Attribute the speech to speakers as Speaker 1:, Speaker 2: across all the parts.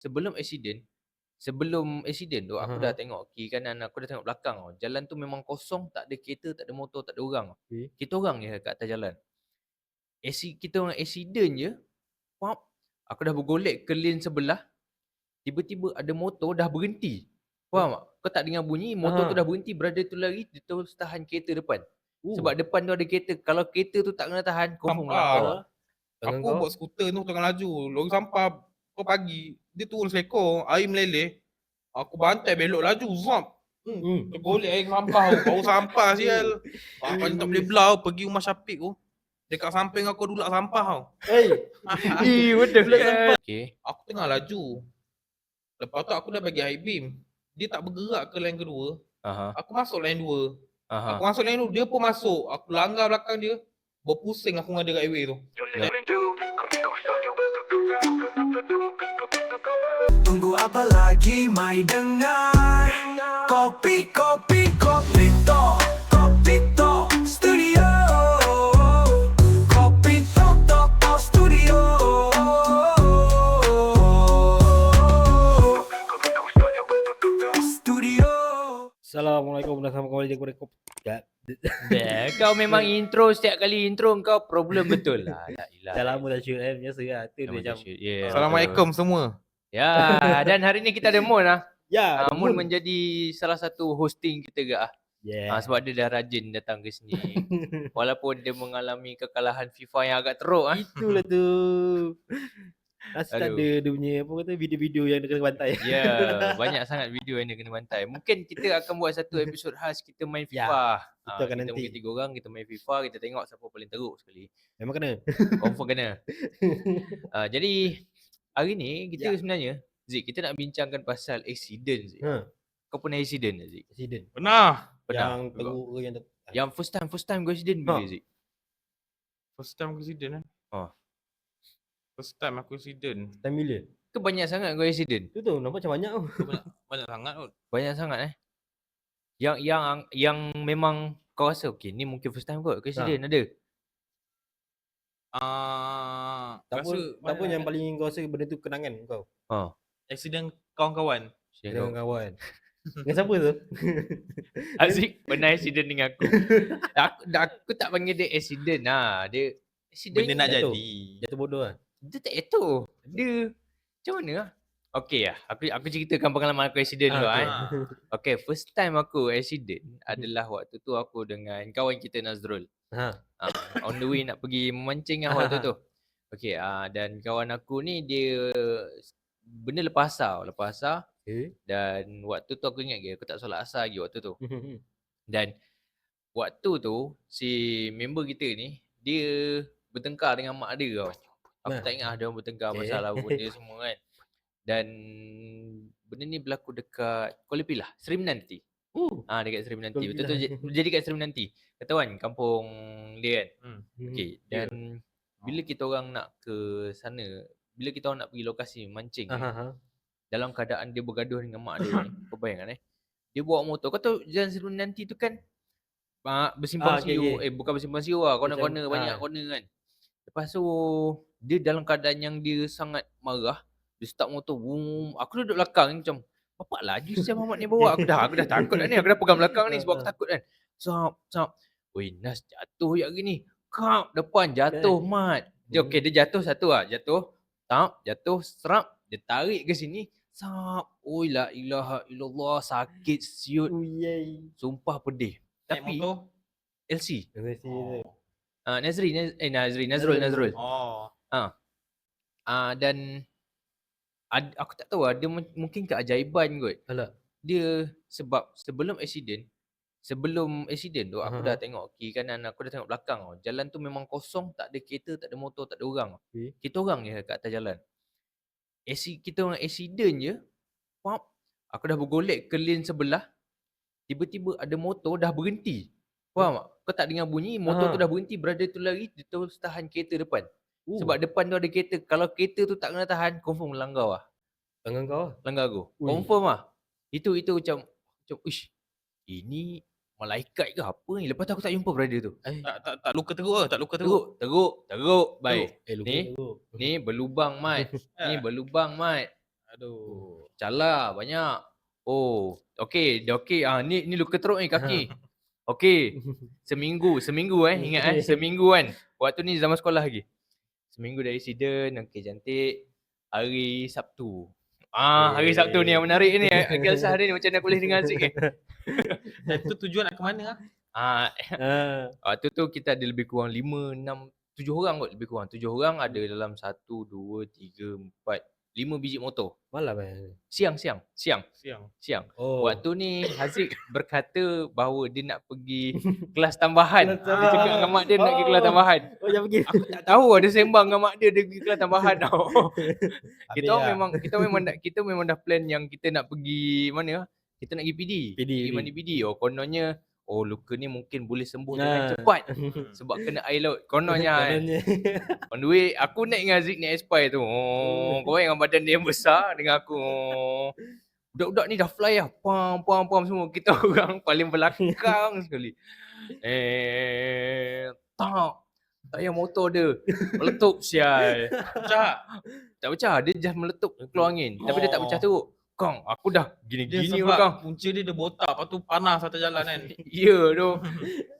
Speaker 1: sebelum accident, sebelum accident tu aku
Speaker 2: Aha.
Speaker 1: dah tengok kiri kanan, aku dah tengok belakang tau. Jalan tu memang kosong, tak ada kereta, tak ada motor, tak ada orang.
Speaker 2: Okey.
Speaker 1: Kita orang je kat atas jalan. Acci kita orang accident je, pop, aku dah bergolek ke lane sebelah, tiba-tiba ada motor dah berhenti. Faham tak? Kau tak dengar bunyi, motor tu
Speaker 2: Aha.
Speaker 1: dah berhenti, brother tu lari, dia terus tahan kereta depan.
Speaker 2: Oh.
Speaker 1: Sebab depan tu ada kereta. Kalau kereta tu tak kena tahan, confirm
Speaker 3: Sampah.
Speaker 1: melangkau lah.
Speaker 3: Aku
Speaker 2: kau?
Speaker 3: buat skuter tu tengah laju. Lori sampah kau pagi. Dia turun seekor. Air meleleh. Aku bantai belok laju. Zap.
Speaker 2: Hmm.
Speaker 3: Tergolek air sampah tu. Bau sampah sial. Ni tak boleh belau. Pergi rumah Syafiq tu. Dekat samping aku duduk sampah tau.
Speaker 2: Hey.
Speaker 1: Eh, what the fuck? Okay.
Speaker 3: Aku tengah laju. Lepas tu aku dah bagi high beam. Dia tak bergerak ke lane kedua.
Speaker 1: Aha.
Speaker 3: Aku masuk lane dua.
Speaker 1: Aha.
Speaker 3: Aku masuk lane dua. Dia pun masuk. Aku langgar belakang dia. Berpusing aku dengan dia kat highway tu.
Speaker 4: Tunggu apa lagi mai dengar? Kopi, kopi, kopi to
Speaker 2: Kembali kepada kau. Ya,
Speaker 1: Dah, kau memang intro setiap kali intro kau problem betul lah. La ilah.
Speaker 2: dah lama dah shoot kan. Biasa lah. Tu dia macam.
Speaker 1: yeah,
Speaker 3: Assalamualaikum semua.
Speaker 1: Ya, dan hari ni kita ada Mun lah.
Speaker 2: Ya.
Speaker 1: Uh, Mun
Speaker 2: Mun.
Speaker 1: menjadi salah satu hosting kita ke ah.
Speaker 2: Yeah.
Speaker 1: Uh, sebab dia dah rajin datang ke sini. Walaupun dia mengalami kekalahan FIFA yang agak teruk ah.
Speaker 2: Itulah tu. Nasi tak
Speaker 1: Aduh.
Speaker 2: ada dia punya apa kata video-video yang dia kena bantai.
Speaker 1: Ya, banyak sangat video yang dia kena bantai. Mungkin kita akan buat satu episod khas kita main
Speaker 2: Ya,
Speaker 1: FIFA.
Speaker 2: itu
Speaker 1: Ah,
Speaker 2: akan
Speaker 1: kita
Speaker 2: nanti.
Speaker 1: mungkin tiga orang kita main FIFA, kita tengok siapa paling teruk sekali.
Speaker 2: Memang kena.
Speaker 1: Confirm kena. Uh, jadi hari ni kita
Speaker 2: Ya.
Speaker 1: sebenarnya Zik, kita nak bincangkan pasal accident Zik.
Speaker 2: Ha.
Speaker 1: Kau pernah accident tak Zik?
Speaker 2: Accident.
Speaker 3: Pernah.
Speaker 1: Pernah.
Speaker 2: Yang teruk ke yang ter...
Speaker 1: Yang first time, first time kau accident bila
Speaker 2: Ha.
Speaker 1: Zik?
Speaker 3: First time aku accident kan.
Speaker 1: Oh.
Speaker 3: First time aku accident.
Speaker 2: time bila?
Speaker 1: Ke banyak sangat kau accident?
Speaker 2: Tu tu nampak macam banyak tu.
Speaker 3: Banyak sangat kot.
Speaker 1: Banyak sangat eh. Yang yang yang memang kau rasa okey ni mungkin first time kot kau accident ada.
Speaker 3: Ah,
Speaker 2: Tak
Speaker 3: rasa
Speaker 2: tak pun
Speaker 3: banyak
Speaker 2: yang paling kau rasa benda tu kenangan kau.
Speaker 1: Ha.
Speaker 3: accident kawan-kawan.
Speaker 2: Dengan kawan. Dengan siapa tu?
Speaker 1: Aziz pernah accident dengan aku. aku, dah- aku tak panggil dia accident lah. Dia accident
Speaker 3: Benda nak
Speaker 2: jatuh.
Speaker 3: jadi.
Speaker 2: Jatuh bodoh lah.
Speaker 1: Dia tak jatuh. Dia macam mana lah? Okay lah. Aku, aku ceritakan pengalaman aku accident dulu
Speaker 2: Ah,
Speaker 1: ah.
Speaker 2: okay.
Speaker 1: eh. Okay, first time aku accident adalah waktu tu aku dengan kawan kita Nazrul.
Speaker 2: Ha.
Speaker 1: Uh, on the way nak pergi memancing lah waktu tu. Okay, uh, dan kawan aku ni dia benda lepas asar, lepas asar
Speaker 2: Okay.
Speaker 1: dan waktu tu aku ingat ke aku tak solat asar lagi waktu tu. Dan waktu tu si member kita ni dia bertengkar dengan mak dia tau. Aku
Speaker 2: Nah.
Speaker 1: tak ingat dia orang bertengkar
Speaker 2: Okay.
Speaker 1: pasal apa benda semua kan. Dan benda ni berlaku dekat Kuala Pilah, Seri Menanti.
Speaker 2: Uh.
Speaker 1: Ah dekat Seri Menanti.
Speaker 2: Kuala
Speaker 1: Betul-betul
Speaker 2: Pilah.
Speaker 1: je- jadi kat Seri Menanti. Kau tahu kan kampung dia kan.
Speaker 3: Hmm.
Speaker 1: Okey,
Speaker 3: Ya.
Speaker 1: dan bila kita orang nak ke sana, bila kita orang nak pergi lokasi mancing
Speaker 2: Ha
Speaker 1: ni,
Speaker 2: ha ha.
Speaker 1: dalam keadaan dia bergaduh dengan mak dia ni, kau bayangkan eh. Dia bawa motor. Kau tahu jalan Seri Menanti tu kan ah, bersimpang
Speaker 2: Ah, okey,
Speaker 1: siur.
Speaker 2: okey.
Speaker 1: Eh bukan bersimpang siur lah,
Speaker 2: Macam,
Speaker 1: corner-corner banyak
Speaker 2: ah.
Speaker 1: corner kan. Lepas tu dia dalam keadaan yang dia sangat marah, dia start motor, boom. Aku duduk belakang ni macam Bapak laju siapa Muhammad ni bawa aku dah aku dah takut dah ni aku dah pegang belakang ni sebab aku takut kan. Sap sap. Weh Nas jatuh je hari ni. Kap depan jatuh mat. Dia okey dia jatuh satu ah jatuh. Tap jatuh serap dia tarik ke sini. Sap. Oi la ilaha illallah sakit siut.
Speaker 2: Uyai.
Speaker 1: Sumpah pedih.
Speaker 3: Naik
Speaker 1: Tapi
Speaker 3: motor.
Speaker 1: LC.
Speaker 2: Oh.
Speaker 1: Ah Nazri Naz, eh Nazri Nazrul
Speaker 2: Nazrul.
Speaker 1: Nazrul.
Speaker 3: Oh.
Speaker 1: Ah dan ad, aku tak tahu ah dia mu- mungkin keajaiban kot.
Speaker 2: Alah.
Speaker 1: dia sebab sebelum accident sebelum accident tu aku
Speaker 2: Aha.
Speaker 1: dah tengok kiri kanan aku dah tengok belakang tau. Jalan tu memang kosong, tak ada kereta, tak ada motor, tak ada orang. tau.
Speaker 2: Okey.
Speaker 1: Kita orang je kat atas jalan. Acci, kita orang accident je, pop, aku dah bergolek ke lane sebelah. Tiba-tiba ada motor dah berhenti. Faham tak? Kau tak dengar bunyi, motor tu
Speaker 2: Ha.
Speaker 1: dah berhenti, brother tu lari, dia terus tahan kereta depan.
Speaker 2: Uh.
Speaker 1: Sebab depan tu ada kereta. Kalau kereta tu tak kena tahan, confirm melanggar lah.
Speaker 2: tangan kau lah.
Speaker 1: Langgar aku.
Speaker 2: Ui.
Speaker 1: Confirm lah. Itu itu macam macam ish. Ini malaikat ke apa ni? Lepas tu aku tak jumpa brother tu.
Speaker 2: Eh.
Speaker 3: Tak tak tak luka teruk ke? Tak luka teruk.
Speaker 1: Teruk, teruk, teruk. Baik.
Speaker 2: Eh luka
Speaker 1: Ni,
Speaker 2: teruk.
Speaker 1: Ni berlubang mat. ni
Speaker 3: Eh.
Speaker 1: berlubang mat.
Speaker 3: Aduh.
Speaker 1: Cala banyak. Oh, okey, dia okey. Ah ni ni luka teruk ni kaki. Okey. Seminggu, seminggu eh ingat eh, seminggu kan. Waktu ni zaman sekolah lagi. Seminggu dari accident, okey cantik. Hari Sabtu. Ah, hari Sabtu ni yang menarik ni. Gelsa hari ni macam mana aku boleh dengar sikit.
Speaker 3: Dan tu tujuan nak ke mana ah?
Speaker 1: Ah,
Speaker 2: Ah,
Speaker 1: waktu tu kita ada lebih kurang 5 6 7 orang kot lebih kurang. 7 orang ada dalam 1 2 3 4 5 biji motor.
Speaker 2: malam eh.
Speaker 1: Siang siang, siang,
Speaker 3: Siang.
Speaker 1: siang.
Speaker 2: Oh.
Speaker 1: Waktu ni Haziq berkata bahawa dia nak pergi kelas tambahan. Dia cakap dengan mak dia nak pergi kelas
Speaker 2: Oh.
Speaker 1: tambahan.
Speaker 2: Oh, jangan pergi.
Speaker 1: Aku tak tahu ada sembang dengan mak dia dia pergi kelas tambahan tau. kita
Speaker 2: Habis
Speaker 1: orang
Speaker 2: lah.
Speaker 1: memang kita memang dah, kita memang dah plan yang kita nak pergi mana? Kita nak pergi PD.
Speaker 2: PD,
Speaker 1: Pergi mandi PD. Oh kononnya oh luka ni mungkin boleh sembuh
Speaker 2: Nah.
Speaker 1: dengan cepat sebab kena air laut. Kononnya.
Speaker 2: Kononnya.
Speaker 1: On the way aku naik dengan Haziq naik Aspire tu. Oh, kau dengan badan dia yang besar dengan aku. Oh. Budak-budak ni dah fly lah. Pam, pam, pam semua. Kita orang paling belakang sekali. Eh, tak. Tayar motor dia meletup sial.
Speaker 3: Pecah.
Speaker 1: Tak pecah, dia just meletup keluar angin. Tapi dia tak pecah teruk. Kang, aku dah gini-gini
Speaker 3: sebab
Speaker 1: kang.
Speaker 3: punca dia dia botak, lepas tu panas atas jalan kan.
Speaker 1: Ya tu.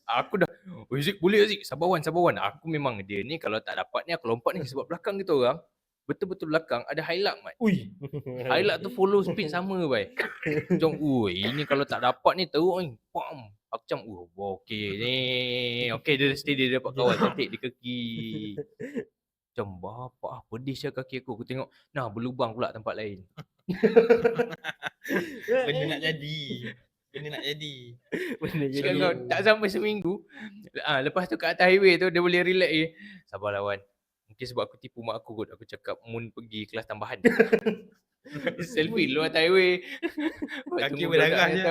Speaker 1: Aku dah, oh Zik boleh Zik, sabar Wan, sabar Wan. Aku memang dia ni kalau tak dapat ni aku lompat ni sebab belakang kita orang. Betul-betul belakang ada highlight mat.
Speaker 3: Ui.
Speaker 1: Highlight tu follow speed sama bai. Macam, ui ini kalau tak dapat ni teruk ni. Pam. Aku macam, oh okey ni. Okey dia steady dia dapat kawal cantik di kaki. Macam bapak ah pedih kaki aku. Aku tengok, nah berlubang pula tempat lain.
Speaker 3: Benda nak jadi. Benda nak jadi.
Speaker 2: Benda jadi.
Speaker 1: Cakap kau tak sampai seminggu. Ah lepas tu kat atas highway tu dia boleh relax je. Sabar lawan. Mungkin sebab aku tipu mak aku kot. Aku cakap Mun pergi kelas tambahan. Selfie lu atas highway.
Speaker 3: Kaki berdarah je.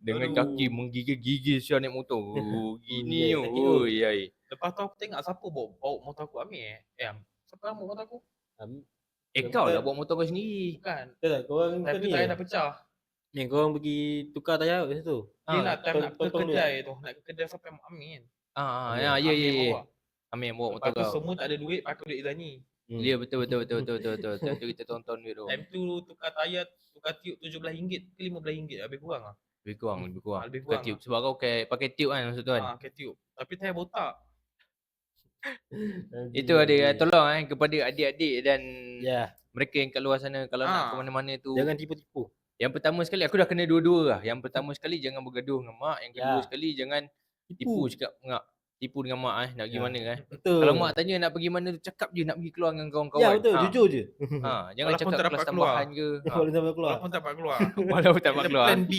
Speaker 1: Dengan
Speaker 3: Aduh.
Speaker 1: kaki menggigil-gigil siapa naik motor. Oh, gini
Speaker 2: Hmm,
Speaker 1: oh. ai.
Speaker 3: Lepas tu aku tengok siapa bawa, bawa motor aku ambil eh. Eh, siapa yang bawa motor aku?
Speaker 2: Am-
Speaker 1: Eh kau lah bawa motor kau sendiri.
Speaker 3: Bukan.
Speaker 2: Betul tak? Korang bukan
Speaker 3: tu
Speaker 2: ni eh?
Speaker 3: dah pecah.
Speaker 2: Ni korang pergi tukar tayar kat situ.
Speaker 3: Dia
Speaker 1: Ah,
Speaker 3: nak time nak ke kedai tu. Nak ke kedai sampai ambil kan.
Speaker 1: Ah, ah,
Speaker 2: Ambil.
Speaker 1: ya, ya, ya, ya.
Speaker 3: bawa.
Speaker 1: Motor kau.
Speaker 3: semua tak ada duit pakai duit Izani.
Speaker 2: Hmm.
Speaker 1: Ya betul betul betul betul betul betul. Tu kita tonton duit tu.
Speaker 3: Time tu tukar tayar, tukar tiup RM17 ke RM15 lebih kurang lah.
Speaker 1: Lebih kurang, lebih kurang.
Speaker 3: lebih kurang
Speaker 1: tube sebab kau pakai pakai tube kan maksud tu kan.
Speaker 3: Ah, pakai tiup. Tapi tayar botak.
Speaker 1: Itu ada tolong eh kepada adik-adik dan
Speaker 2: Ya,
Speaker 1: mereka yang kat luar sana kalau nak ke
Speaker 3: Ah.
Speaker 1: mana-mana tu.
Speaker 2: jangan tipu-tipu.
Speaker 1: Yang pertama sekali aku dah kena dua-dua lah. Yang pertama sekali jangan bergaduh dengan mak, yang kedua
Speaker 2: Ya.
Speaker 1: sekali jangan tipu cakap ngak tipu dengan mak eh nak pergi
Speaker 2: Ya.
Speaker 1: mana eh.
Speaker 2: Betul.
Speaker 1: Kalau mak tanya nak pergi mana tu cakap je nak pergi keluar dengan kawan-kawan.
Speaker 2: Ya betul,
Speaker 1: Ha,
Speaker 2: jujur je.
Speaker 1: Ha, jangan
Speaker 3: Walaupun
Speaker 1: cakap
Speaker 3: tak
Speaker 1: kelas
Speaker 3: dapat keluar.
Speaker 1: tambahan ke. Ha,
Speaker 2: Kalau sampai keluar.
Speaker 3: Walaupun tak dapat keluar.
Speaker 1: walaupun tak dapat keluar.
Speaker 3: Plan B.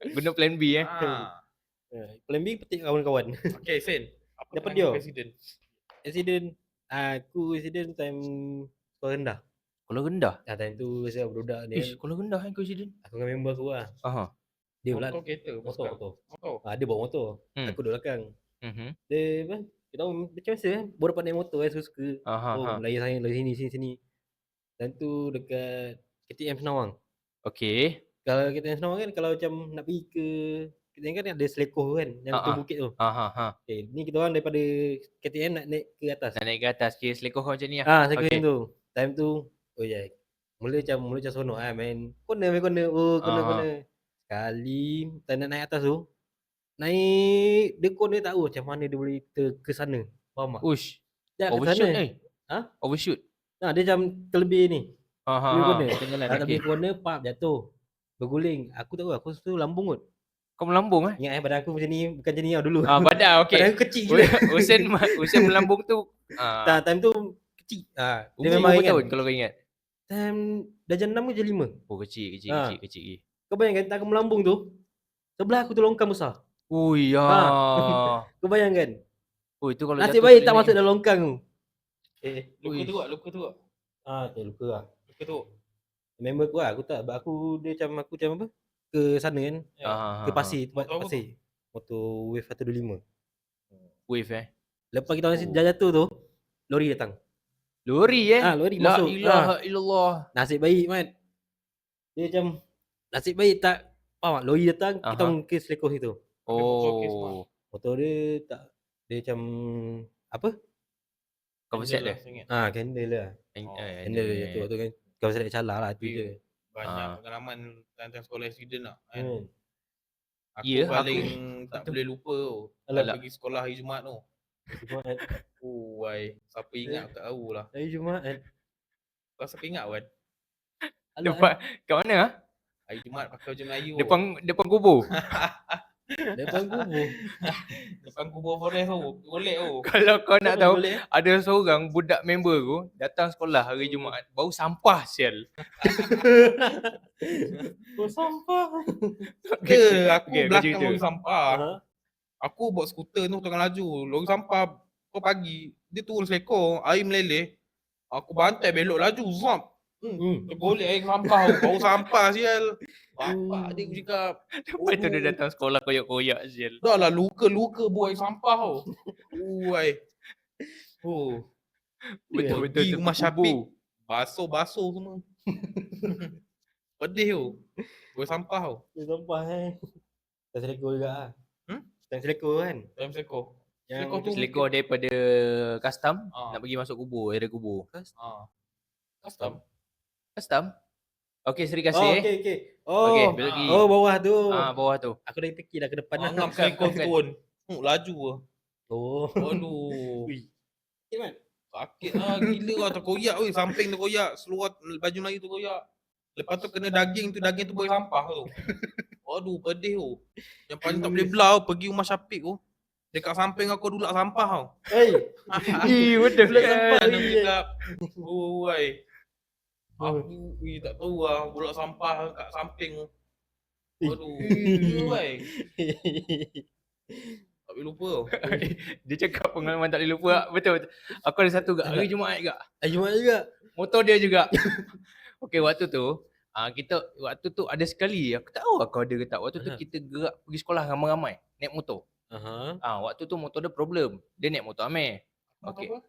Speaker 1: Benda plan B eh.
Speaker 2: Ya, Plan B petik kawan-kawan.
Speaker 3: Okay, Sen. Apa
Speaker 2: Dapat dia.
Speaker 3: Presiden.
Speaker 2: Accident. Aku accident time sekolah rendah.
Speaker 1: Kalau rendah.
Speaker 2: Ah, time tu saya budak
Speaker 1: Ish,
Speaker 2: kan.
Speaker 1: kalau rendah kan kau accident.
Speaker 2: Aku dengan member aku lah.
Speaker 1: Aha.
Speaker 2: Dia pula
Speaker 3: Motor kereta.
Speaker 2: motor,
Speaker 3: Motor.
Speaker 2: Ah, dia bawa motor.
Speaker 1: Hmm.
Speaker 2: Aku duduk belakang.
Speaker 1: Mhm.
Speaker 2: Dia apa? Kita orang macam biasa kan. Baru dapat naik motor kan suka-suka.
Speaker 1: Aha.
Speaker 2: Oh,
Speaker 1: ha.
Speaker 2: layar saya layar sini sini sini. Dan tu dekat KTM Senawang.
Speaker 1: Okey.
Speaker 2: Kalau KTM Senawang kan kalau macam nak pergi ke KTM kan ada selekoh kan yang
Speaker 1: Ah,
Speaker 2: tu
Speaker 1: ah.
Speaker 2: bukit tu.
Speaker 1: Aha ha.
Speaker 2: Okay, ni kita orang daripada KTM nak naik ke atas.
Speaker 1: Nak naik ke atas kira selekoh kau macam ni lah.
Speaker 2: Ah, saya
Speaker 1: Okey.
Speaker 2: okay. tu. Time tu oh ya. Yeah. Mula macam mula macam seronok ah main corner main corner. Oh, corner
Speaker 1: Ah.
Speaker 2: corner. Sekali time nak naik atas tu naik dia corner tak tahu macam mana dia boleh ter, ke sana. Faham tak?
Speaker 1: Ush.
Speaker 2: Dia ke
Speaker 1: Overshoot
Speaker 2: sana.
Speaker 1: eh.
Speaker 2: Ha?
Speaker 1: Overshoot.
Speaker 2: Nah, dia macam terlebih ni.
Speaker 1: Ha ha.
Speaker 2: Dia
Speaker 1: ha.
Speaker 2: corner.
Speaker 1: Tengah jalan.
Speaker 2: Tak
Speaker 1: Okey.
Speaker 2: okay. corner pap jatuh. Berguling. Aku tak tahu aku tu lambung kot.
Speaker 1: Kau melambung eh?
Speaker 2: Ingat eh badan aku macam ni bukan macam ni tau dulu.
Speaker 1: Ah badan
Speaker 2: Badan
Speaker 1: okey.
Speaker 2: aku kecil gila.
Speaker 1: Usain Usain melambung tu. Ah.
Speaker 2: Tak, time tu kecil. Ah, dia
Speaker 1: Umur
Speaker 2: memang
Speaker 1: berapa
Speaker 2: ingat.
Speaker 1: tahun kalau kau ingat?
Speaker 2: Time darjah 6 ke darjah 5.
Speaker 1: Oh kecil kecil
Speaker 2: Ah.
Speaker 1: kecil kecil.
Speaker 2: Kau bayangkan tak aku melambung tu. Sebelah aku tu longkang besar.
Speaker 1: Ui ya.
Speaker 2: Kau bayangkan.
Speaker 1: Oh itu kalau
Speaker 2: Nasib
Speaker 1: jatuh
Speaker 2: baik tak masuk dalam longkang tu. Eh,
Speaker 3: Luka
Speaker 1: Ui.
Speaker 3: teruk, luka teruk.
Speaker 2: ah tu luka lah.
Speaker 3: Luka teruk.
Speaker 2: Member aku lah, aku tak. Aku dia macam aku macam apa? Ke sana kan.
Speaker 3: Ya.
Speaker 1: Ah,
Speaker 2: Ke
Speaker 1: ah,
Speaker 2: pasir, tempat
Speaker 3: Motor apa tu?
Speaker 2: pasir. Motor Wave 125.
Speaker 1: ah. Wave eh.
Speaker 2: Lepas kita orang
Speaker 1: Oh.
Speaker 2: dah jatuh tu, lori datang.
Speaker 1: Lori eh.
Speaker 2: Ah, lori
Speaker 1: La
Speaker 2: masuk.
Speaker 1: ilaha
Speaker 2: Ah,
Speaker 1: illallah.
Speaker 2: nasib baik Mat. Dia macam nasib baik tak faham tak? Lori datang, kita
Speaker 1: Aha.
Speaker 2: orang ke selekoh situ.
Speaker 1: Oh.
Speaker 2: Motor dia tak dia macam apa?
Speaker 1: Kau set dia.
Speaker 3: lah.
Speaker 2: Ah, handle lah.
Speaker 1: Ang-
Speaker 3: Oh,
Speaker 1: eh,
Speaker 2: dia
Speaker 1: ni.
Speaker 2: jatuh tu kan. Kau saya calar lah tu je.
Speaker 3: Banyak
Speaker 1: Ah.
Speaker 3: pengalaman time-time sekolah accident lah kan.
Speaker 2: Hmm.
Speaker 3: Aku
Speaker 1: Ya, aku-
Speaker 3: paling tak boleh lupa tu.
Speaker 2: Alah.
Speaker 3: Alah. pergi sekolah hari Jumaat tu.
Speaker 2: Jumaat.
Speaker 3: Oh, wai. Siapa ingat aku tak tahu lah.
Speaker 2: Hari Jumaat.
Speaker 3: Kau siapa ingat kan?
Speaker 2: Alah,
Speaker 1: Depan kat mana ah?
Speaker 3: Hari Jumaat pakai baju Melayu.
Speaker 1: Depan depan kubur.
Speaker 2: Depan kubur.
Speaker 3: Depan kubur forest tu. Golek tu.
Speaker 1: Kalau kau nak tahu
Speaker 2: Boleh?
Speaker 1: ada seorang budak member aku datang sekolah hari Jumaat bau sampah sial.
Speaker 2: Oh, sampah.
Speaker 3: Ke aku
Speaker 1: Okay,
Speaker 3: belakang lori sampah.
Speaker 2: Ha?
Speaker 3: Aku bawa skuter tu tengah laju. Lori sampah kau pagi. Dia turun selekor. Air meleleh. Aku bantai belok laju. Zop.
Speaker 2: Hmm.
Speaker 3: Tergolek air sampah tu. Bau sampah sial. Bapak dia aku cakap.
Speaker 1: Lepas tu dia
Speaker 3: Oh.
Speaker 1: datang sekolah koyak-koyak sial.
Speaker 3: Dah lah luka-luka buat air sampah tau. Uai. Oh.
Speaker 1: Betul-betul
Speaker 3: Pergi rumah. Syafiq. Basuh-basuh semua. Pedih tu. Buat sampah tau.
Speaker 2: Dia sampah eh. Tak selekor juga ah.
Speaker 3: Hmm?
Speaker 2: Tak selekor kan?
Speaker 3: Dalam selekor.
Speaker 2: Yang
Speaker 3: Selekor tu-
Speaker 1: Selekor daripada custom
Speaker 3: Ah.
Speaker 1: nak pergi masuk kubur, area kubur.
Speaker 3: Ah. Custom.
Speaker 1: Custom. Okey, Seri
Speaker 2: Oh,
Speaker 1: kasih.
Speaker 2: okey okey. Oh.
Speaker 1: Okey, belok lagi.
Speaker 2: Oh, bawah tu.
Speaker 1: Ah, bawah tu.
Speaker 2: Aku dari teki dah ke depan dah.
Speaker 3: Angam selekor turun. Hmm, laju lah.
Speaker 2: Oh.
Speaker 3: Aduh.
Speaker 2: Ui. Sakit man.
Speaker 3: Sakit lah gila lah terkoyak weh. Samping terkoyak. Seluar baju Melayu terkoyak. Lepas tu kena daging tu. Daging tu boleh sampah tu. Aduh pedih tu. Yang paling tak boleh belah tu, pergi rumah Syafiq tu. Dekat samping aku dulak sampah tau.
Speaker 2: Hey.
Speaker 1: Ih, betul
Speaker 2: Dulak
Speaker 1: kan?
Speaker 2: sampah.
Speaker 3: Cakap. Oh. Aku ui, tak tahu lah. Bulak sampah kat samping tu.
Speaker 2: Eh.
Speaker 3: Aduh. Tak boleh lupa tau.
Speaker 1: Dia cakap pengalaman tak boleh lupa. Betul, betul. Aku ada satu gak hari Jumaat juga.
Speaker 2: Jumaat juga.
Speaker 1: Motor dia juga. Okey, waktu tu ah kita waktu tu ada sekali aku tak tahu aku ada ke tak. Waktu tu kita gerak pergi sekolah ramai-ramai naik motor.
Speaker 2: Aha.
Speaker 1: Ah waktu tu motor dia problem. Dia naik motor Amir. Okey.
Speaker 3: Apa-apa?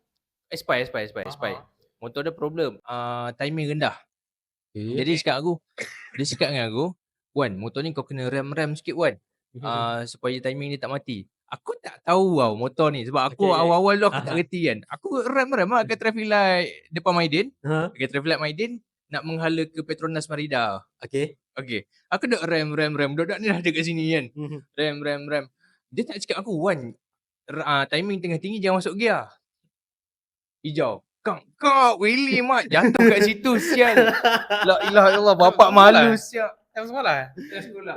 Speaker 1: Aspire, aspire, aspire, aspire. Motor dia problem. Ah timing rendah.
Speaker 2: Okay.
Speaker 1: Jadi dia cakap aku, dia cakap dengan aku, Wan, motor ni kau kena rem-rem sikit Wan. Ah supaya timing dia tak mati. Aku tak tahu tau motor ni sebab aku
Speaker 2: Okay.
Speaker 1: awal-awal tu aku tak
Speaker 2: Aha.
Speaker 1: reti kan. Aku rem-rem lah ke traffic light depan Maidin.
Speaker 2: Ha?
Speaker 1: Ke traffic light Maidin nak menghala ke Petronas Marida.
Speaker 2: Okay.
Speaker 1: Okey. Aku dah rem rem rem. Budak ni dah ada sini kan.
Speaker 2: Mhm.
Speaker 1: Rem rem rem. Dia tak cakap aku, "Wan, ah, timing tengah tinggi jangan masuk gear." Hijau. Kang, kau Willy mak jatuh kat situ sial. La ilaha illallah bapak malu
Speaker 3: salah?
Speaker 1: sial.
Speaker 3: Yang semalam eh?
Speaker 1: Dah sekolah.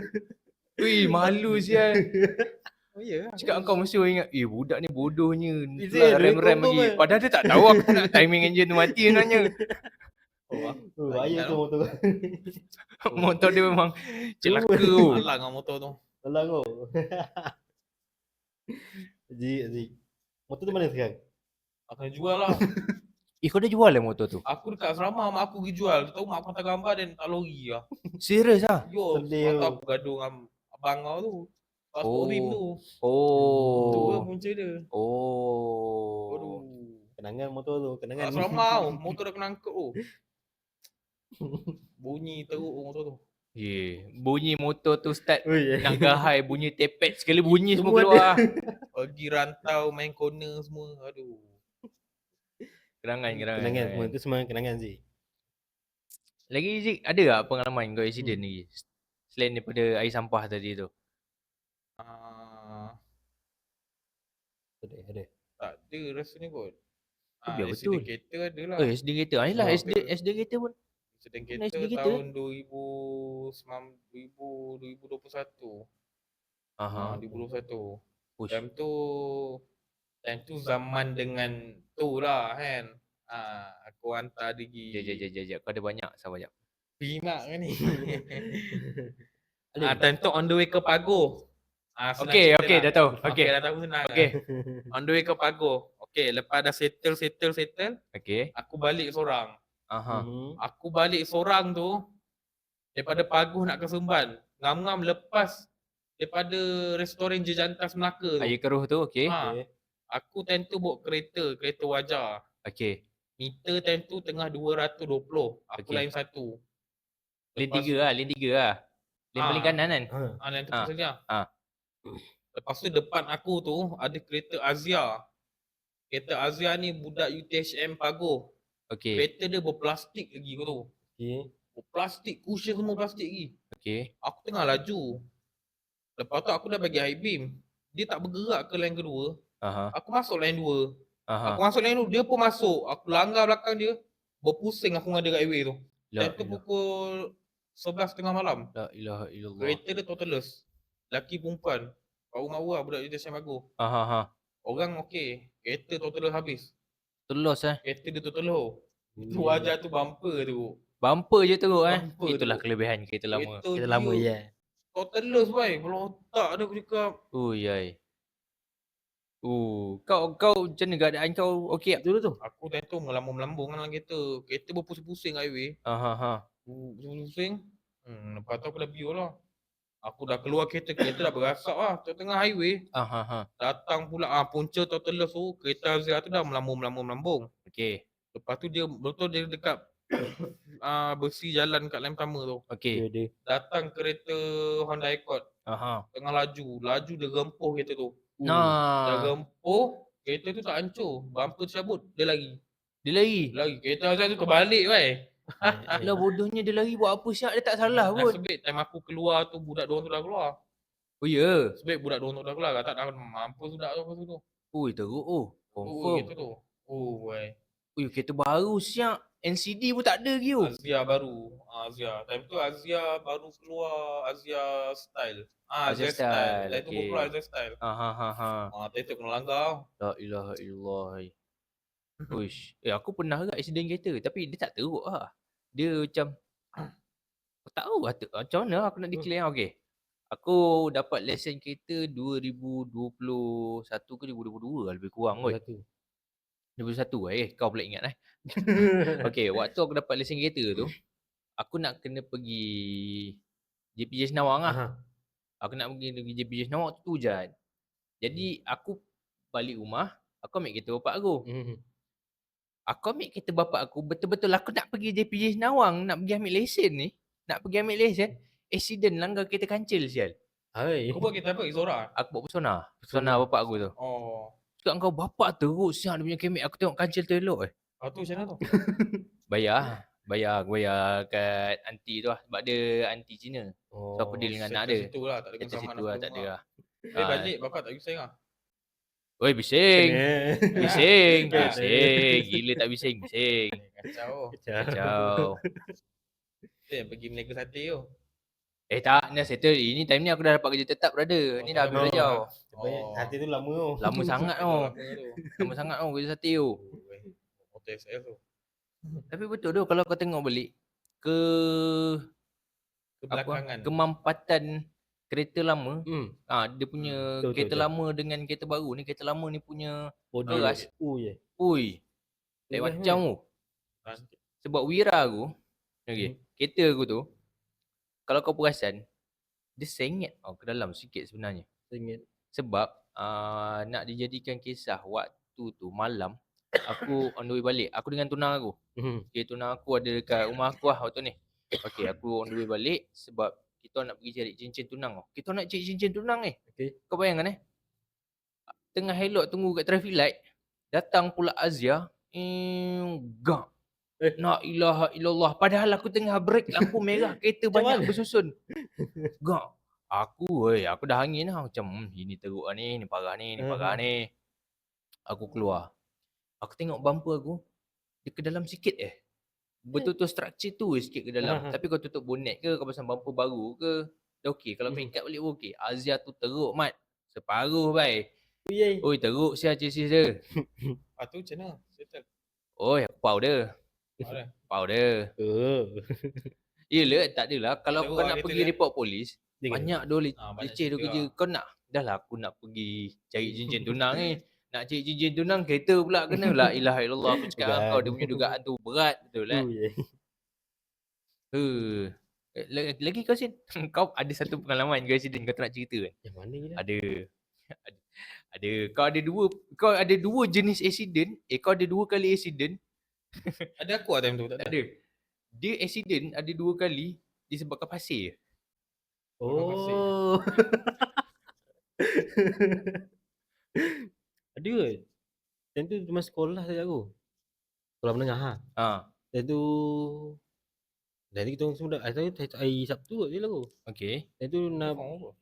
Speaker 1: Wih, malu sial.
Speaker 3: Oh ya.
Speaker 1: Cakap kau mesti orang ingat, eh budak ni bodohnya. Lah,
Speaker 2: it?
Speaker 1: rem-rem lagi.
Speaker 2: eh?
Speaker 1: Padahal dia tak tahu aku nak timing enjin tu mati sebenarnya.
Speaker 3: Oh,
Speaker 2: Oh, bahaya tu motor.
Speaker 1: Motor dia memang celaka tu.
Speaker 3: Malang dengan motor tu.
Speaker 2: Alah kau. Zik. Motor tu mana sekarang?
Speaker 3: Aku nak jual lah.
Speaker 1: Eh kau dah jual lah motor tu?
Speaker 3: Aku dekat asrama mak aku pergi jual. Dia tahu mak aku hantar gambar dan tak lori lah.
Speaker 1: Serius ah?
Speaker 3: Yo,
Speaker 2: Sedih tu.
Speaker 3: aku gaduh dengan abang kau tu. Pas
Speaker 1: Oh.
Speaker 3: oh. tu. Tu
Speaker 1: Oh.
Speaker 3: lah punca dia.
Speaker 1: Oh.
Speaker 3: Aduh.
Speaker 2: Kenangan motor tu, kenangan.
Speaker 3: asrama tau. Motor dah kena angkut tu. Bunyi teruk tu motor tu.
Speaker 1: Yeah. Bunyi motor tu start
Speaker 2: Ui.
Speaker 1: nak gahai bunyi tepet sekali bunyi semua,
Speaker 2: Semua
Speaker 1: keluar.
Speaker 3: Pergi rantau main corner semua. Aduh.
Speaker 1: Kerangan, kerangan.
Speaker 2: Kenangan semua tu semua kenangan Zik.
Speaker 1: Lagi Zik, ada tak pengalaman kau accident lagi? Selain daripada air sampah tadi tu.
Speaker 3: Ah,
Speaker 2: Ada, ada.
Speaker 3: tak ada rasanya kot. Ah,
Speaker 1: biar
Speaker 3: accident
Speaker 1: betul.
Speaker 3: kereta ada lah.
Speaker 1: Oh, SD kereta. Ah, yelah,
Speaker 3: Oh,
Speaker 1: SD. SD kereta pun.
Speaker 3: Accident
Speaker 1: Mana
Speaker 3: kereta
Speaker 1: kereta?
Speaker 3: tahun 2009, 2000, 2021.
Speaker 1: Aha.
Speaker 3: Ah, 2021.
Speaker 1: Push.
Speaker 3: Time tu time tu zaman dengan tu lah kan. Ah, aku hantar pergi.
Speaker 1: Jap, jap, jap, jap, jap. Kau ada banyak. Sabar jap.
Speaker 3: Pinak kan ni.
Speaker 2: Ada.
Speaker 3: ah, time tu on the way ke Pago. Ah,
Speaker 1: Okey,
Speaker 3: cerita
Speaker 1: okey,
Speaker 3: lah.
Speaker 1: dah tahu.
Speaker 3: Okey,
Speaker 1: Okey.
Speaker 3: dah tahu senang.
Speaker 1: Okey.
Speaker 3: ah. On the way ke Pago. Okey, lepas dah settle, settle, settle,
Speaker 1: Okey.
Speaker 3: aku balik seorang.
Speaker 1: Aha.
Speaker 2: Mhm.
Speaker 3: Aku balik seorang tu daripada Paguh nak ke Semban. Ngam-ngam lepas daripada restoran Jejantas Melaka tu.
Speaker 1: Air keruh tu, okey.
Speaker 3: Ha,
Speaker 2: Okey.
Speaker 3: Aku time tu bawa kereta, kereta wajar.
Speaker 1: Okey.
Speaker 3: Meter time tu tengah 220. Aku
Speaker 1: Okey.
Speaker 3: lain satu.
Speaker 1: Lane
Speaker 3: Lepas-
Speaker 1: tiga lah, lane tiga lah. Lane
Speaker 3: Ah.
Speaker 1: paling kanan kan?
Speaker 2: Ha.
Speaker 3: Ah, lain tu
Speaker 1: Ah,
Speaker 3: pasal dia.
Speaker 1: ah.
Speaker 3: Lepas tu depan aku tu ada kereta Azia. Kereta Azia ni budak UTHM Paguh.
Speaker 1: Okey.
Speaker 3: Kereta dia berplastik lagi kau tahu.
Speaker 2: Okey.
Speaker 3: Berplastik, cushion semua plastik lagi.
Speaker 1: Okey.
Speaker 3: Aku tengah laju. Lepas tu aku dah bagi high beam. Dia tak bergerak ke lane kedua.
Speaker 1: Aha.
Speaker 3: Aku masuk lane dua.
Speaker 1: Aha.
Speaker 3: Aku masuk lane dua, dia pun masuk. Aku langgar belakang dia. Berpusing aku dengan dia kat highway tu.
Speaker 1: La
Speaker 3: Time tu pukul 11 tengah malam.
Speaker 1: la ilaha illallah.
Speaker 3: Kereta dia totalers. Laki perempuan. Mahu lah budak dia Syam Bagu.
Speaker 1: Aha ha.
Speaker 3: Orang okey. Kereta totalers habis.
Speaker 1: Telos eh.
Speaker 3: Kereta dia totalers.
Speaker 2: Hmm.
Speaker 3: Tu wajah tu bumper tu.
Speaker 1: Bumper je teruk eh.
Speaker 3: Bumper
Speaker 1: Itulah
Speaker 3: teruk.
Speaker 1: kelebihan kereta lama.
Speaker 3: Kereta
Speaker 2: Kita lama
Speaker 3: dia
Speaker 2: ya.
Speaker 3: Totalers boy. Kalau otak dia aku cakap.
Speaker 1: Ui ai. Uh, kau kau macam mana keadaan kau okey tak?
Speaker 2: Dulu tu.
Speaker 3: Aku time tu melambung-melambung kan dalam kereta. Kereta berpusing-pusing highway.
Speaker 1: Aha ha.
Speaker 3: Pusing-pusing. Hmm, lepas tu aku dah bio lah. Aku dah keluar kereta, kereta dah berasap lah. Tengah highway.
Speaker 1: Aha ha.
Speaker 3: Datang pula ah punca totalers tu. Kereta Azia tu dah melambung-melambung-melambung.
Speaker 1: Okey.
Speaker 3: Lepas tu dia betul dia dekat ah bersih jalan kat lane pertama tu.
Speaker 1: Okey.
Speaker 2: Dia.
Speaker 3: Datang kereta Honda Accord.
Speaker 1: Aha.
Speaker 3: Tengah laju. Laju dia gempuh kereta tu. Dah
Speaker 1: Nah.
Speaker 3: gempuh. Kereta tu tak hancur. Bumper cabut. Dia lari.
Speaker 1: Dia lari.
Speaker 3: Lari. Kereta Azia tu terbalik weh.
Speaker 1: Lah bodohnya dia lari buat apa siap dia tak salah pun.
Speaker 3: Nasib time aku keluar tu budak diorang tu dah keluar.
Speaker 1: Oh ya.
Speaker 3: Sebab budak diorang tu dah keluar. Tak dah mampus budak tu pasal tu.
Speaker 1: Ui teruk oh.
Speaker 3: Oh,
Speaker 1: Confirm.
Speaker 3: gitu tu. Oh, weh.
Speaker 1: Ui kereta baru siap. NCD pun tak ada lagi oh.
Speaker 3: Azia baru. Ah, Azia. Time tu Azia baru keluar Azia Style. Ah,
Speaker 1: Azia
Speaker 3: Azia,
Speaker 1: Style,
Speaker 3: Style. Time tu baru keluar Azia Style.
Speaker 1: Aha ha ha.
Speaker 3: Ah, time tu kena langgar.
Speaker 1: La ilaha illallah. Uish. Eh aku pernah juga accident kereta tapi dia tak teruk lah. Dia macam aku tak tahu lah macam mana aku nak declare okey. Aku dapat lesen kereta 2021 ke 2022 lah lebih kurang kot.
Speaker 2: Satu.
Speaker 1: 2021 eh kau pula ingat eh. Okey, waktu aku dapat lesen kereta tu aku nak kena pergi JPJ Senawang lah.
Speaker 2: Aha.
Speaker 1: Aku nak pergi pergi JPJ Senawang waktu tu hujan. Jadi aku balik rumah, aku ambil kereta bapak aku.
Speaker 2: Mhm.
Speaker 1: Aku ambil kereta bapak aku, betul-betul aku nak pergi JPJ Senawang, nak pergi ambil lesen ni. Nak pergi ambil lesen, accident langgar kereta kancil sial.
Speaker 2: Hai.
Speaker 3: Kau buat kereta apa? Izora?
Speaker 1: Aku bawa pesona, pesona bapak aku tu.
Speaker 3: Oh.
Speaker 1: Cakap kau bapak teruk sial dia punya kemek, aku tengok kancil tu elok eh.
Speaker 3: Ah, tu macam mana tu?
Speaker 1: Bayar, bayar, aku bayar kat aunty tu lah. Sebab dia aunty Cina.
Speaker 2: Oh.
Speaker 1: So aku deal dengan anak dia.
Speaker 3: Situ lah, tak ada kesamaan
Speaker 1: situ lah, tak ada lah.
Speaker 3: Eh,
Speaker 1: Ah.
Speaker 3: balik bapak tak bising lah.
Speaker 1: Oi bising. Bising, bising. Gila tak bising, bising.
Speaker 3: Kacau.
Speaker 1: Kacau.
Speaker 3: Eh, pergi meniaga sate tu.
Speaker 1: Eh tak, ni settle. Ini time ni aku dah dapat kerja tetap brother. Ni dah habis
Speaker 3: Oh,
Speaker 1: belajar.
Speaker 3: Oh.
Speaker 2: Hati tu lama tu.
Speaker 1: Lama sangat
Speaker 3: tu.
Speaker 1: Lama sangat tau kerja sate tu.
Speaker 3: Oh, weh. Motor SL tu.
Speaker 1: Tapi betul tu kalau kau tengok balik ke apa
Speaker 3: Kebelakangan.
Speaker 1: kemampatan kereta lama
Speaker 2: Hmm.
Speaker 1: ah dia punya
Speaker 2: Betul,
Speaker 1: kereta
Speaker 2: betul.
Speaker 1: lama dengan kereta baru ni kereta lama ni punya
Speaker 2: Bodoh.
Speaker 1: Keras.
Speaker 2: Oh ya.
Speaker 1: ui lain
Speaker 2: Keras
Speaker 1: macam tu sebab Wira aku okey
Speaker 2: Hmm.
Speaker 1: kereta aku tu kalau kau perasan dia sengit tau ke dalam sikit sebenarnya
Speaker 2: Ingat.
Speaker 1: sebab uh, nak dijadikan kisah waktu tu malam aku on the way balik aku dengan tunang aku
Speaker 2: Mhm.
Speaker 1: Okay, tunang aku ada dekat rumah aku lah waktu ni. Okay, aku on the way balik sebab kita nak pergi cari cincin tunang tau. Kita nak cari cincin tunang ni.
Speaker 2: Okay.
Speaker 1: Kau bayangkan eh. Tengah helok tunggu kat traffic light. Datang pula Azia. Eh, gak.
Speaker 2: Eh.
Speaker 1: La ilaha illallah. Padahal aku tengah break lampu merah. Kereta banyak
Speaker 2: mana?
Speaker 1: bersusun. Gak. Aku, weh, aku dah angin lah. Macam, hmm, ini teruk lah ni. Ni parah ni. Ni parah
Speaker 2: Mhm.
Speaker 1: ni. Aku keluar. Aku tengok bumper aku. Dia ke dalam sikit eh. Betul-betul structure tu sikit ke dalam.
Speaker 2: Aha.
Speaker 1: Tapi kau tutup bonnet ke, kau pasang bumper baru ke, dah okey. Kalau kau
Speaker 2: Mhm.
Speaker 1: ikat balik pun okey. Azia tu teruk mat. Separuh bai.
Speaker 2: Ya.
Speaker 1: Oi teruk sia chassis dia.
Speaker 3: Ah, tu macam mana? Settle.
Speaker 1: Oi aku pau dia. Dia.
Speaker 2: Oh.
Speaker 1: Yelah tak adalah. Kalau kau
Speaker 3: lah
Speaker 1: nak pergi
Speaker 3: dia.
Speaker 1: report polis,
Speaker 2: Dia
Speaker 1: banyak li-
Speaker 3: Ah, banyak
Speaker 1: leceh
Speaker 3: cerita
Speaker 1: kerja.
Speaker 3: lah.
Speaker 1: Kau nak, dah lah aku nak pergi cari cincin tunang ni. Nak cari cincin tunang kereta pula kena. La ilaha illallah aku cakap dengan kau. Dia punya dugaan tu berat betul eh.
Speaker 2: Oh ya.
Speaker 1: Eh, Lagi, lagi kau Sin, kau ada satu pengalaman ke accident kau tak nak cerita kan?
Speaker 2: Yang mana ni?
Speaker 1: Ada. Ada. Ada. Kau ada dua kau ada dua jenis accident. Eh kau ada dua kali accident.
Speaker 3: Ada aku lah time tu. Tak
Speaker 1: Tak
Speaker 3: ada.
Speaker 1: Dia accident ada dua kali disebabkan pasir.
Speaker 2: Oh. Ada ke? Time tu masa sekolah saja aku. sekolah menengah ha.
Speaker 1: Ah,
Speaker 2: Dan tu dan tu kita orang semua dah hari, hari Sabtu kot je lah aku.
Speaker 1: okey.
Speaker 2: Dan tu nak
Speaker 3: Form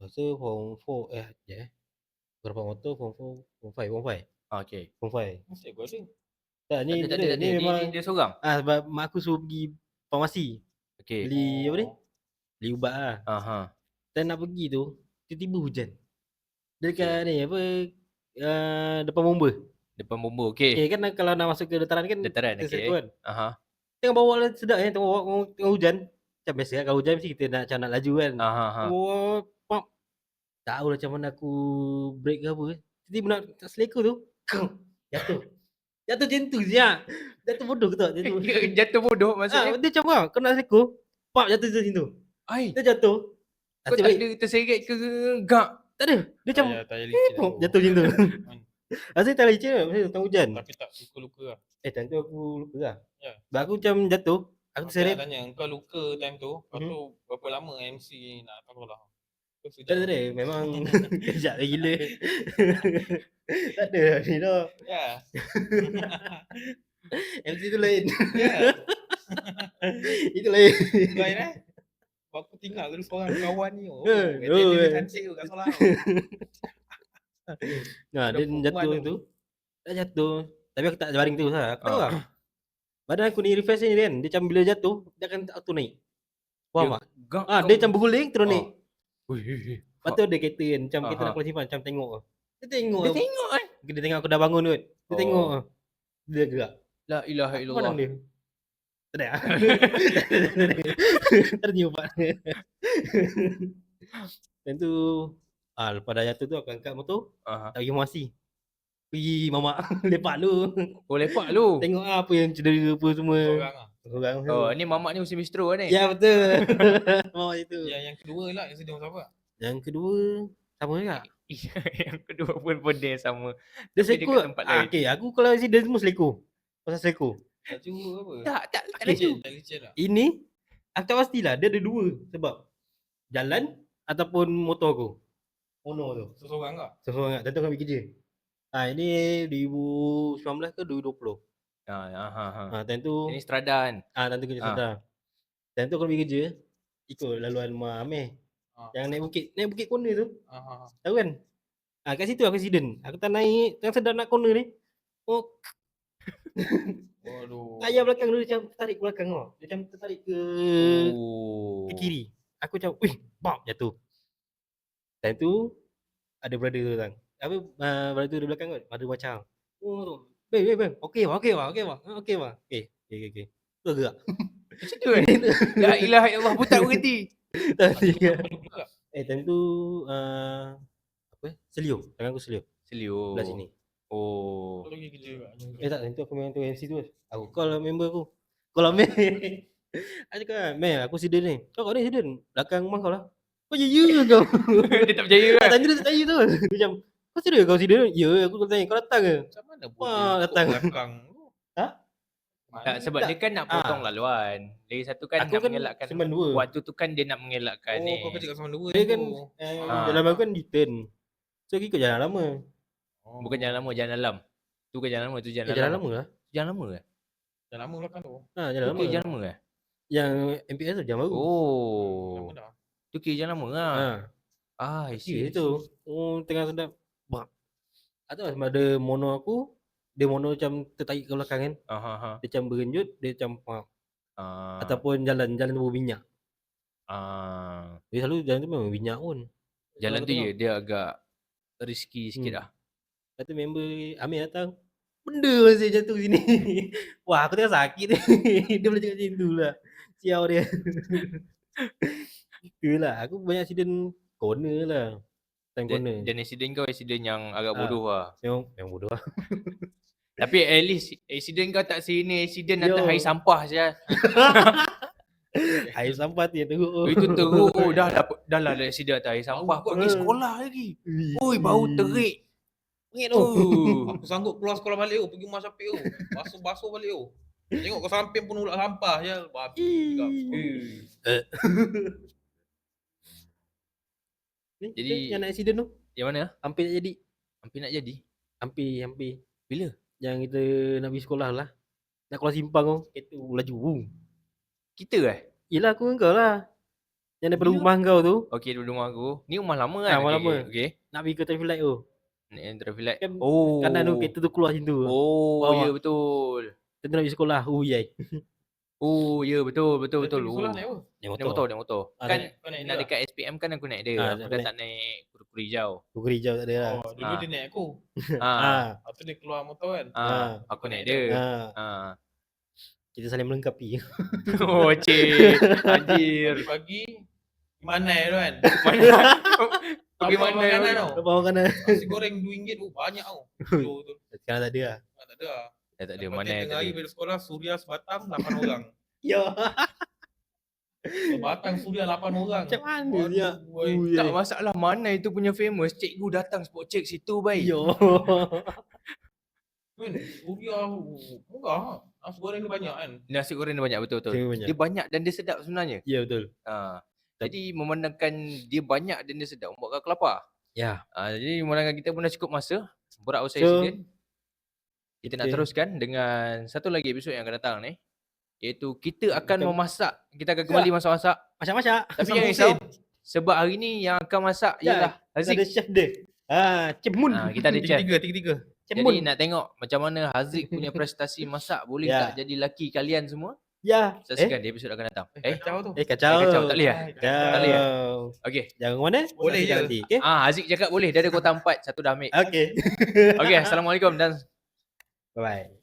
Speaker 2: rasa form 4 eh je eh. Berapa motor form 4 form 5 form 5
Speaker 1: Ah, okey.
Speaker 2: form 5.
Speaker 3: Mesti aku ada.
Speaker 2: Tak ni
Speaker 1: Tak ada, tak
Speaker 2: ni,
Speaker 1: ada, tak
Speaker 2: ni
Speaker 1: ada.
Speaker 2: memang
Speaker 1: Dia, dia, dia seorang.
Speaker 2: ah sebab mak aku suruh pergi farmasi
Speaker 1: Okey.
Speaker 2: beli apa ni? Beli ubat lah.
Speaker 1: Aha.
Speaker 2: Dan nak pergi tu tiba-tiba hujan. Dia dekat ni apa uh, depan bomba.
Speaker 1: Depan bomba. Okey.
Speaker 2: Okay, kan kalau nak masuk ke dataran kan
Speaker 1: Dataran, okey.
Speaker 2: kan.
Speaker 1: Aha.
Speaker 2: Tengah bawa lah sedap eh tengah bawa tengah, hujan. Macam biasa kan kalau hujan mesti kita nak macam nak laju kan.
Speaker 1: Aha. aha.
Speaker 2: Oh, pop. Tahu lah macam mana aku break ke apa. Tiba-tiba nak tak seleka tu. Keng. Jatuh. Jatuh macam tu je. ah. Jatuh bodoh ke tak? Jatuh.
Speaker 1: Jatuh bodoh
Speaker 2: ah,
Speaker 1: maksudnya.
Speaker 2: dia macam ah, kau nak seleka. Pop jatuh je situ.
Speaker 1: Ai,
Speaker 2: Dia jatuh.
Speaker 1: kau tak ada terseret ke gak?
Speaker 2: Tak ada. Dia macam
Speaker 3: licin aku.
Speaker 2: jatuh macam tu.
Speaker 3: Hmm.
Speaker 2: Rasanya tak leceh lah. Masa tengah hujan.
Speaker 3: Tapi tak luka-luka lah.
Speaker 2: Eh, time tu aku lupa lah.
Speaker 3: Ya.
Speaker 2: Sebab aku macam jatuh. Aku terseret.
Speaker 3: nak tanya, kau luka time tu, lepas
Speaker 2: Mhm.
Speaker 3: tu berapa lama MC nak datang sekolah?
Speaker 2: Tak
Speaker 3: sejak?
Speaker 2: ada. Memang kejap lagi gila. tak ada. Ni dah.
Speaker 3: Ya.
Speaker 2: MC tu lain.
Speaker 3: Ya.
Speaker 2: Itu lain.
Speaker 3: Lain eh. Aku tinggal dulu seorang kawan ni. Oh,
Speaker 2: Eh,
Speaker 3: dia
Speaker 2: oh,
Speaker 3: cantik tu kat sekolah.
Speaker 2: Nah, dia jatuh
Speaker 3: tu.
Speaker 2: tu. Dah jatuh. Tapi aku tak baring terus lah. Aku tahu
Speaker 1: Ah.
Speaker 2: lah. Badan aku ni refresh ni kan. Dia macam bila jatuh, dia akan auto naik. Faham
Speaker 1: Dia
Speaker 2: tak? Ah, dia macam berguling terus Lepas tu ada kereta kan. Macam kita
Speaker 1: Aha.
Speaker 2: nak keluar simpan. Macam tengok. Dia tengok.
Speaker 1: Dia tengok kan.
Speaker 2: Dia tengok aku dah bangun kot. Dia
Speaker 1: Oh.
Speaker 2: tengok. Dia gerak.
Speaker 1: La ilaha illallah.
Speaker 2: pandang dia. Tak ada. Tak ada nyoba. Dan tu ah lepas dah jatuh tu aku angkat motor,
Speaker 1: Aha.
Speaker 2: tak pergi farmasi. Pergi mamak lepak dulu.
Speaker 1: Oh lepak lu.
Speaker 2: Tengok ah apa yang cedera apa semua.
Speaker 3: Seorang lah.
Speaker 2: Orang
Speaker 1: Oh, ni mamak ni musim bistro ni.
Speaker 2: Ya betul. mamak itu.
Speaker 3: Yang, yang kedua lah, yang sedang siapa?
Speaker 2: Yang kedua sama juga.
Speaker 1: yang kedua pun benda yang sama.
Speaker 2: Dia seleko.
Speaker 1: tempat
Speaker 2: Ah,
Speaker 1: lain.
Speaker 2: okay, aku kalau accident semua seleko. Pasal seleko.
Speaker 3: Tak curu apa?
Speaker 1: Tak, tak, tak
Speaker 2: Okay.
Speaker 1: tu.
Speaker 3: Licin, tak lah.
Speaker 2: Ini aku tak pastilah dia ada dua sebab jalan ataupun motor aku. Mono tu.
Speaker 3: Seseorang lah.
Speaker 2: Seorang nak tentu kami kerja. Ah ini 2019 ke 2020.
Speaker 1: Ha, ha, ha. ha.
Speaker 2: Ah time tu
Speaker 1: Ini strada kan.
Speaker 2: ah time tu kerja
Speaker 1: Ah.
Speaker 2: sedar. Time tu aku pergi kerja ikut laluan Mak Ameh.
Speaker 3: Ah.
Speaker 2: Yang naik bukit, naik bukit corner tu.
Speaker 3: Ah, ah, ah.
Speaker 2: Tahu kan? Ah kat situ aku accident. Aku tak naik, tengah sedar nak corner ni. Oh,
Speaker 3: Waduh.
Speaker 2: tayar belakang tu dia macam tarik ke belakang tau. Dia macam tertarik ke
Speaker 1: Oh.
Speaker 2: ke kiri. Aku macam, wih, bam, jatuh. Time tu, ada brother tu tang. Apa, uh, brother tu di belakang kot. Ada macam, oh, Bang, bang, bang. Okey, wah, okey, wah, okey, wah. Ah, Okey, wah. Okey, okey, okey. okey. Tu gerak.
Speaker 1: Macam tu kan? La ilaha illallah pun tak berhenti.
Speaker 2: Tadi kan. Eh, time tu, uh, apa, selio. Tangan aku selio.
Speaker 1: Selio.
Speaker 2: Belah sini.
Speaker 1: Oh.
Speaker 3: Kau pergi kerja
Speaker 2: Eh, tak, time tu aku memang tu MC tu. Aku call member aku. Call Amir. Aku cakap, Mel, aku accident ni. Kau kat ni accident? Belakang rumah kau lah. Kau ya ya kau?
Speaker 1: Dia tak percaya kan?
Speaker 2: tanya dia saya tanya tu. Macam, kau serius kau accident? Ya, aku kau tanya, kau datang ke?
Speaker 3: Macam mana
Speaker 2: Wah,
Speaker 3: boleh
Speaker 2: datang.
Speaker 3: belakang tu?
Speaker 2: Ha?
Speaker 1: Tak, sebab
Speaker 2: Tak.
Speaker 1: dia kan nak potong laluan. Lagi satu kan
Speaker 2: Aku
Speaker 1: nak
Speaker 2: kan
Speaker 1: mengelakkan.
Speaker 2: Semen dua.
Speaker 1: Waktu tu kan dia nak mengelakkan
Speaker 3: Oh,
Speaker 1: ni.
Speaker 3: kau kerja kat sama dua
Speaker 2: Dia
Speaker 3: tu.
Speaker 2: kan eh,
Speaker 1: Ah.
Speaker 2: jalan baru kan return. So ikut jalan lama.
Speaker 3: Oh.
Speaker 1: Bukan jalan lama, jalan dalam. Tu kan jalan lama, tu
Speaker 2: Eh,
Speaker 1: jalan,
Speaker 2: jalan
Speaker 1: lama.
Speaker 2: lama lah.
Speaker 1: Jalan lama ke?
Speaker 3: Jalan lama belakang tu.
Speaker 2: Ha, jalan
Speaker 1: Tu
Speaker 2: lama.
Speaker 1: kira jalan lama ke?
Speaker 2: Yang MPS tu jalan baru.
Speaker 1: Oh.
Speaker 3: Lama dah.
Speaker 1: Tu kira jalan lama lah.
Speaker 2: Ha.
Speaker 1: Ah, I see.
Speaker 2: Ya, itu. Oh, tengah sedap. Atau sebab ada mono aku, dia mono macam tertarik ke belakang kan.
Speaker 1: Ha.
Speaker 2: Dia macam berenjut, dia macam.
Speaker 1: Ah,
Speaker 2: Ataupun jalan, jalan tu berminyak.
Speaker 1: ah.
Speaker 2: Dia selalu jalan tu memang minyak pun.
Speaker 1: Jalan tu ya, dia agak risky sikit
Speaker 2: Hmm.
Speaker 1: lah.
Speaker 2: Kata member Amir datang. Benda masih jatuh sini. Wah, aku tengah sakit dia boleh cakap macam tu lah. Sial dia. Itulah, aku banyak accident corner lah. Time corner.
Speaker 1: Dan, accident kau accident yang agak
Speaker 2: Ah.
Speaker 1: bodoh lah.
Speaker 2: Memang, memang bodoh lah.
Speaker 1: Tapi at least accident kau tak sini accident atas
Speaker 2: Yo.
Speaker 1: hari sampah je.
Speaker 2: Air sampah tu yang teruk.
Speaker 1: Oh, itu teruk. Oh, dah dah, dah lah accident atas hari sampah.
Speaker 3: Bau
Speaker 1: Pergi sekolah lagi. Oi, bau terik.
Speaker 2: Mengit tu.
Speaker 1: Oh.
Speaker 3: Aku sanggup keluar sekolah balik tu, pergi rumah Syafiq tu. Basuh-basuh balik tu. Tengok ke samping pun ulak sampah je. Babi juga.
Speaker 1: Eh.
Speaker 2: Ni,
Speaker 1: Jadi-
Speaker 2: yang nak accident tu.
Speaker 1: Yang mana?
Speaker 2: Hampir nak jadi.
Speaker 1: Hampir nak jadi.
Speaker 2: Hampir, hampir.
Speaker 1: Bila?
Speaker 2: Yang kita nak pergi sekolah lah. Nak keluar simpang tu, kereta laju.
Speaker 1: Kita eh?
Speaker 2: Yelah aku dengan kau lah. Yang daripada rumah kau tu,
Speaker 1: Okey, dulu rumah aku. Ni rumah lama kan?
Speaker 2: Ah, rumah
Speaker 1: Okey,
Speaker 2: lama.
Speaker 1: Okey. Okay.
Speaker 2: nak pergi ke traffic light tu.
Speaker 1: Ni yang traffic light.
Speaker 2: Kan
Speaker 1: Oh.
Speaker 2: Kanan tu, kereta tu keluar situ.
Speaker 1: Oh,
Speaker 2: Bawah.
Speaker 1: ya betul.
Speaker 2: Kita nak pergi sekolah. Oh, yai.
Speaker 1: Oh, ya betul, betul, betul.
Speaker 3: Pergi
Speaker 1: Oh.
Speaker 3: sekolah naik apa?
Speaker 2: Naik
Speaker 1: Naik motor, naik motor.
Speaker 2: Ah,
Speaker 1: kan
Speaker 2: naik-
Speaker 1: nak
Speaker 3: dia
Speaker 1: dekat SPM kan aku naik dia.
Speaker 2: Ah,
Speaker 1: aku
Speaker 2: aku
Speaker 1: dah
Speaker 2: naik.
Speaker 1: tak naik kuru-kuru hijau.
Speaker 2: Bukuri hijau tak ada lah.
Speaker 3: Oh, dulu
Speaker 1: Ah.
Speaker 3: dia naik aku.
Speaker 1: Ah.
Speaker 2: Ah.
Speaker 3: Lepas tu dia keluar motor kan.
Speaker 1: Ah, aku naik dia.
Speaker 2: Ah.
Speaker 1: Ah.
Speaker 2: Kita saling melengkapi.
Speaker 1: Oh, cik. Anjir.
Speaker 3: Pagi-pagi mana tu kan.
Speaker 1: Mana? Pergi mana?
Speaker 3: makanan tau.
Speaker 2: Kau bawah kanan.
Speaker 3: Nasi goreng RM2 tu banyak tau. Tu.
Speaker 2: Sekarang tak ada lah.
Speaker 3: Ah, Tak ada lah.
Speaker 1: Eh, tak ada
Speaker 3: Lepas
Speaker 1: mana
Speaker 3: dia tengah hari
Speaker 1: tadi.
Speaker 3: balik sekolah Suria sebatang 8 orang.
Speaker 2: Ya.
Speaker 3: Sebatang Suria 8 orang.
Speaker 2: Macam mana dia?
Speaker 3: Aduh, boy.
Speaker 2: Ui,
Speaker 1: Tak masalah mana itu punya famous. Cikgu datang spot check situ baik.
Speaker 2: Ya.
Speaker 3: Kan, Suria murah. Nasi goreng dia banyak kan.
Speaker 1: Nasi goreng dia banyak betul-betul.
Speaker 2: Dia banyak.
Speaker 1: Dia banyak dan dia sedap sebenarnya.
Speaker 2: Ya betul.
Speaker 1: Ha. Jadi memandangkan dia banyak dan dia sedap membuatkan aku lapar.
Speaker 2: Ya.
Speaker 1: Ha, jadi memandangkan kita pun dah cukup masa berat usai
Speaker 2: So,
Speaker 1: sikit. Kita nak
Speaker 2: kita-
Speaker 1: teruskan dengan satu lagi episod yang akan datang ni. Iaitu kita akan
Speaker 2: Kita-
Speaker 1: memasak. Kita akan kembali masak-masak.
Speaker 2: Masak-masak.
Speaker 1: Tapi jangan risau. Sebab hari ni yang akan masak
Speaker 2: Ya,
Speaker 1: ialah
Speaker 2: Kita ada
Speaker 1: Haziq.
Speaker 2: chef dia. Ah, cemun.
Speaker 1: Ha, kita ada chef.
Speaker 3: Tiga-tiga, tiga-tiga.
Speaker 2: Cemun.
Speaker 1: Jadi nak tengok macam mana Haziq punya prestasi masak. Boleh
Speaker 2: Ya.
Speaker 1: tak jadi laki kalian semua?
Speaker 2: Ya. Eh,
Speaker 1: Saksikan di episod akan datang.
Speaker 3: Eh,
Speaker 1: Eh?
Speaker 3: kacau tu.
Speaker 2: eh kacau.
Speaker 1: Eh, kacau. Tak boleh ah?
Speaker 2: Kacau.
Speaker 1: Tak boleh Okey.
Speaker 2: Jangan ke mana?
Speaker 3: Boleh je.
Speaker 2: Nanti, okay?
Speaker 1: Ah, Haziq cakap boleh. Dia ada kota empat. Satu dah ambil.
Speaker 2: Okay.
Speaker 1: Okey, Assalamualaikum dan
Speaker 2: Bye.